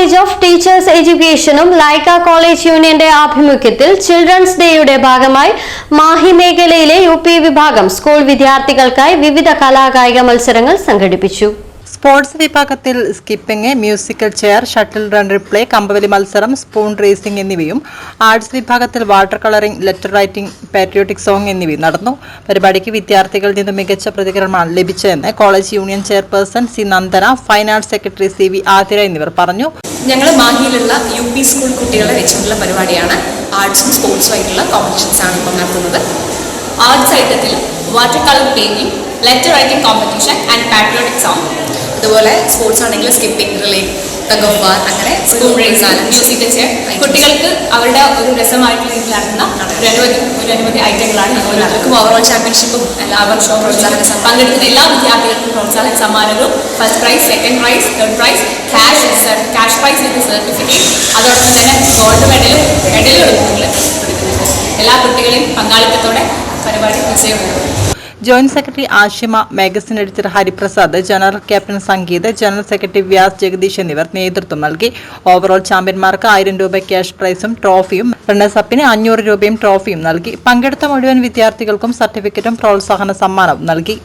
College of teachers എഡ്യൂക്കേഷനും ലൈക്ക college യൂണിയന്റെ ആഭിമുഖ്യത്തിൽ ചിൽഡ്രൻസ് ഡേയുടെ ഭാഗമായി മാഹി മേഖലയിലെ യു വിഭാഗം സ്കൂൾ വിദ്യാർത്ഥികൾക്കായി വിവിധ കലാകായിക മത്സരങ്ങൾ സംഘടിപ്പിച്ചു. സ്പോർട്സ് വിഭാഗത്തിൽ skipping musical chair shuttle run reply കമ്പവലി മത്സരം സ്പൂൺ റേസിംഗ് എന്നിവയും ആർട്സ് വിഭാഗത്തിൽ water colouring letter writing patriotic song എന്നിവയും നടന്നു. പരിപാടിക്ക് വിദ്യാർത്ഥികളിൽ നിന്ന് മികച്ച പ്രതികരണമാണ് ലഭിച്ചതെന്ന് college union chairperson C Nandana fine arts secretary C V Athira എന്നിവർ പറഞ്ഞു. ഞങ്ങൾ മാഹിയിലുള്ള യു പി സ്കൂൾ കുട്ടികളെ വെച്ചിട്ടുള്ള പരിപാടിയാണ്. ആർട്സും സ്പോർട്സും ആയിട്ടുള്ള കോമ്പറ്റീഷൻസ് ആണ് ഇപ്പോൾ നടത്തുന്നത്. Arts ഐറ്റത്തിൽ water colour painting letter writing competition and patriotic song അതുപോലെ സ്പോർട്സ് ആണെങ്കിൽ സ്കിപ്പിംഗ് റിലേ തഗ് ഓഫ് അങ്ങനെ സ്കൂൾ റേസ് ആണ്. മ്യൂസിക് ചെയർ കുട്ടികൾക്ക് അവരുടെ ഒരു രസമായിട്ടുള്ള രീതിയിൽ നടത്തുന്ന ഒരു അനവധി ഐറ്റങ്ങളാണ് അതുപോലെ അവർക്കും ഓവറോൾ ചാമ്പ്യൻഷിപ്പും എല്ലാ വർഷവും പ്രോത്സാഹന പങ്കെടുക്കുന്ന എല്ലാ വിദ്യാർത്ഥികൾക്കും പ്രോത്സാഹന സമ്മാനങ്ങളും. First prize second prize third prize cash cash prize with certificate അതോടൊപ്പം തന്നെ ഗോൾഡ് മെഡലും മെഡലുകളും എല്ലാ കുട്ടികളെയും പങ്കാളിത്തത്തോടെ പരിപാടി വിജയമാണ് joint secretary Ashima magazine editor Hariprasad general captain Sangeeth general secretary Vyas Jagadeesh എന്നിവർ നേതൃത്വം നൽകി. ഓവറോൾ ചാമ്പ്യന്മാർക്ക് ആയിരം രൂപ ക്യാഷ് പ്രൈസും ട്രോഫിയും റണ്ണേഴ്സപ്പിന് അഞ്ഞൂറ് രൂപയും ട്രോഫിയും നൽകി. പങ്കെടുത്ത മുഴുവൻ വിദ്യാർത്ഥികൾക്കും സർട്ടിഫിക്കറ്റും പ്രോത്സാഹന സമ്മാനവും നൽകി.